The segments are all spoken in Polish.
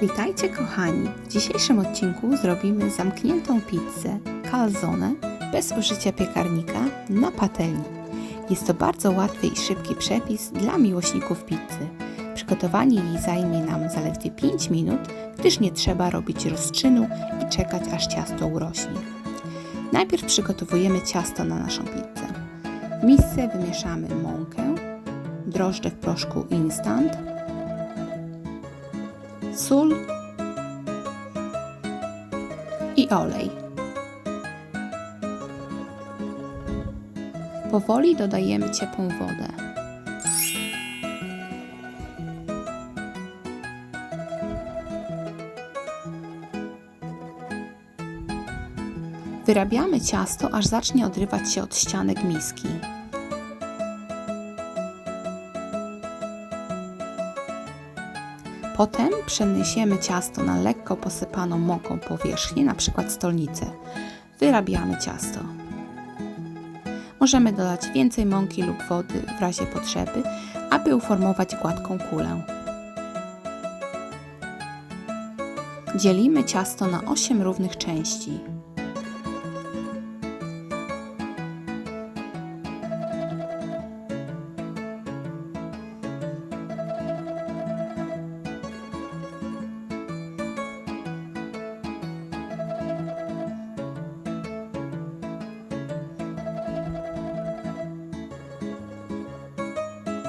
Witajcie kochani! W dzisiejszym odcinku zrobimy zamkniętą pizzę calzone bez użycia piekarnika na patelni. Jest to bardzo łatwy i szybki przepis dla miłośników pizzy. Przygotowanie jej zajmie nam zaledwie 5 minut, gdyż nie trzeba robić rozczynu i czekać aż ciasto urośnie. Najpierw przygotowujemy ciasto na naszą pizzę. W misce wymieszamy mąkę, drożdże w proszku instant, sól i olej. Powoli dodajemy ciepłą wodę. Wyrabiamy ciasto, aż zacznie odrywać się od ścianek miski. Potem przeniesiemy ciasto na lekko posypaną mąką powierzchnię, np. stolnicę. Wyrabiamy ciasto. Możemy dodać więcej mąki lub wody w razie potrzeby, aby uformować gładką kulę. Dzielimy ciasto na 8 równych części.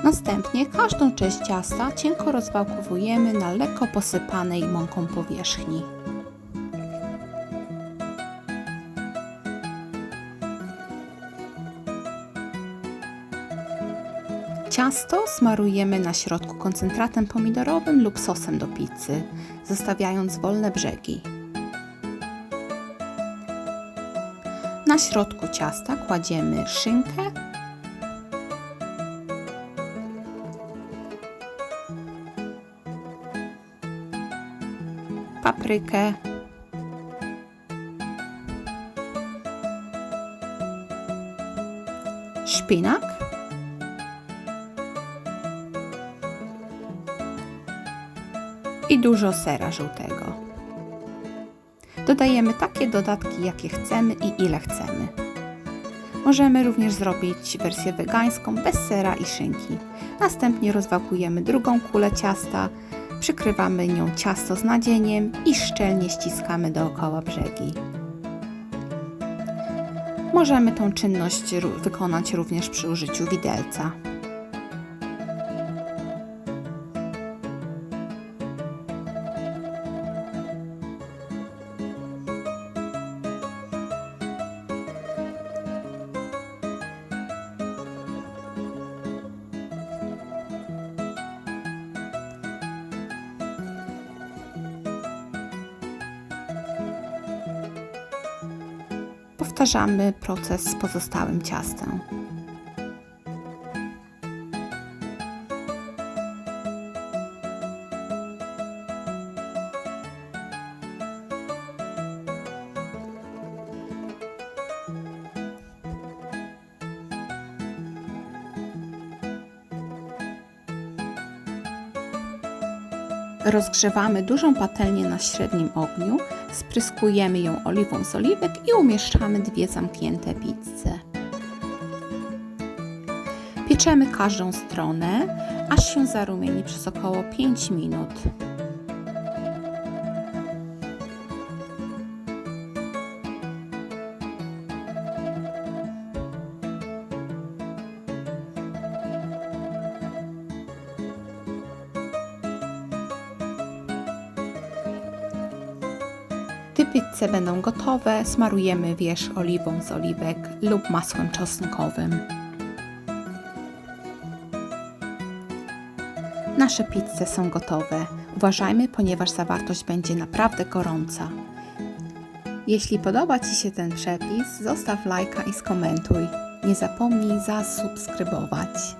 Następnie każdą część ciasta cienko rozwałkowujemy na lekko posypanej mąką powierzchni. Ciasto smarujemy na środku koncentratem pomidorowym lub sosem do pizzy, zostawiając wolne brzegi. Na środku ciasta kładziemy szynkę, paprykę, szpinak, i dużo sera żółtego. Dodajemy takie dodatki, jakie chcemy i ile chcemy. Możemy również zrobić wersję wegańską bez sera i szynki. Następnie rozwałkujemy drugą kulę ciasta, przykrywamy nią ciasto z nadzieniem i szczelnie ściskamy dookoła brzegi. Możemy tą czynność wykonać również przy użyciu widelca. Powtarzamy proces z pozostałym ciastem. Rozgrzewamy dużą patelnię na średnim ogniu, spryskujemy ją oliwą z oliwek i umieszczamy dwie zamknięte pizze. Pieczemy każdą stronę, aż się zarumieni przez około 5 minut. Pizze będą gotowe, smarujemy wierzch oliwą z oliwek lub masłem czosnkowym. Nasze pizze są gotowe. Uważajmy, ponieważ zawartość będzie naprawdę gorąca. Jeśli podoba Ci się ten przepis, zostaw lajka i skomentuj. Nie zapomnij zasubskrybować.